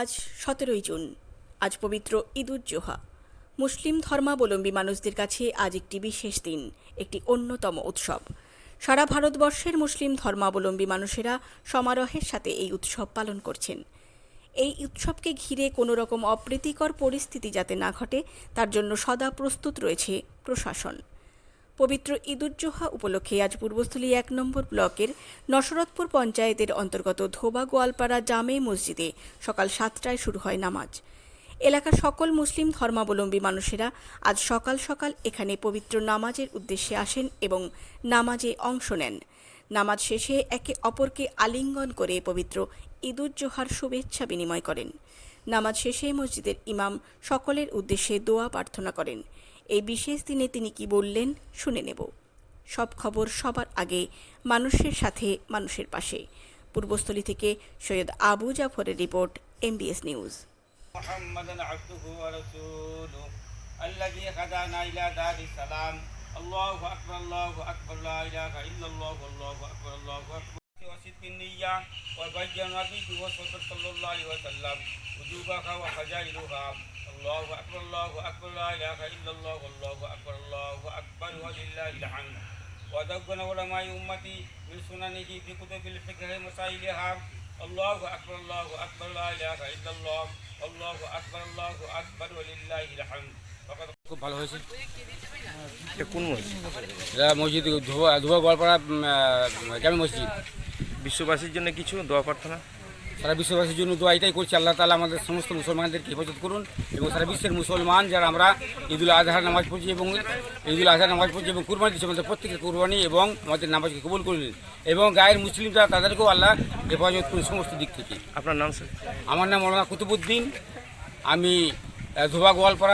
আজ সতেরোই জুন। আজ পবিত্র ঈদুজ্জোহা মুসলিম ধর্মাবলম্বী মানুষদের কাছে আজ একটি বিশেষ দিন, একটি অন্যতম উৎসব। সারা ভারতবর্ষের মুসলিম ধর্মাবলম্বী মানুষেরা সমারোহের সাথে এই উৎসব পালন করছেন। এই উৎসবকে ঘিরে কোনো রকম অপ্রীতিকর পরিস্থিতি যাতে না ঘটে, তার জন্য সদা প্রস্তুত রয়েছে প্রশাসন। পবিত্র ঈদুজ্জোহা উপলক্ষে আজ পূর্বস্থলী এক নম্বর ব্লকের নসরতপুর পঞ্চায়েতের অন্তর্গত ধোবা গোয়ালপাড়া জামে মসজিদে সকাল সাতটায় শুরু হয় নামাজ। এলাকার সকল মুসলিম ধর্মাবলম্বী মানুষেরা আজ সকাল সকাল এখানে পবিত্র নামাজের উদ্দেশ্যে আসেন এবং নামাজে অংশ নেন। নামাজ শেষে একে অপরকে আলিঙ্গন করে পবিত্র ঈদুজ্জোহার শুভেচ্ছা বিনিময় করেন। নামাজ শেষে মসজিদের ইমাম সকলের উদ্দেশ্যে দোয়া প্রার্থনা করেন। এই বিশেষ দিনে তিনি কি বললেন শুনে নেব সব খবর সবার আগে মানুষের সাথে মানুষের পাশে পূর্বস্থলী থেকে সৈয়দ আবু জাফরের রিপোর্ট এমবিএস নিউজ محمدا عبده ورسوله الذي هدانا الى دار السلام الله اكبر الله اكبر لا اله الا الله الله اكبر الله اكبر وصدق النية وبين نبيه صلى الله عليه وسلم وجوبها وفجائلها الله اكبر الله اكبر لا اله الا الله الله اكبر الله اكبر ولله الحمد ودون علماء امتي من سننه في كتب الفقه مسائلها الله اكبر الله اكبر لا اله الا الله الله اكبر الله اكبر ولله الحمد فقد খুব ভালো হয়েছে এটা কোন মসজিদ এটা মসজিদ ধোয়া ধোয়া গোয়ালপাড়া উম, আহ, জামে মসজিদ বিশ্ববাসীর জন্য কিছু দোয়া প্রার্থনা সারা বিশ্ববাসীর জন্য দোয়া এটাই করছি আল্লাহ তালা আমাদের সমস্ত মুসলমানদেরকে হেফাজত করুন এবং সারা বিশ্বের মুসলমান যারা আমরা ঈদুল আজহার নামাজ পড়ছি এবং ঈদুল আজহার নামাজ পড়ছি এবং কুরবানি দিচ্ছি আমাদের প্রত্যেকের কুরবানি এবং আমাদের নামাজকে কবুল করলেন এবং গায়ের মুসলিমরা যারা তাদেরকেও আল্লাহ হেফাজত করুন সমস্ত দিক থেকে। আপনার নাম স্যার? আমার নাম মৌলানা কুতুবুদ্দিন আমি ধোবা গোয়ালপাড়া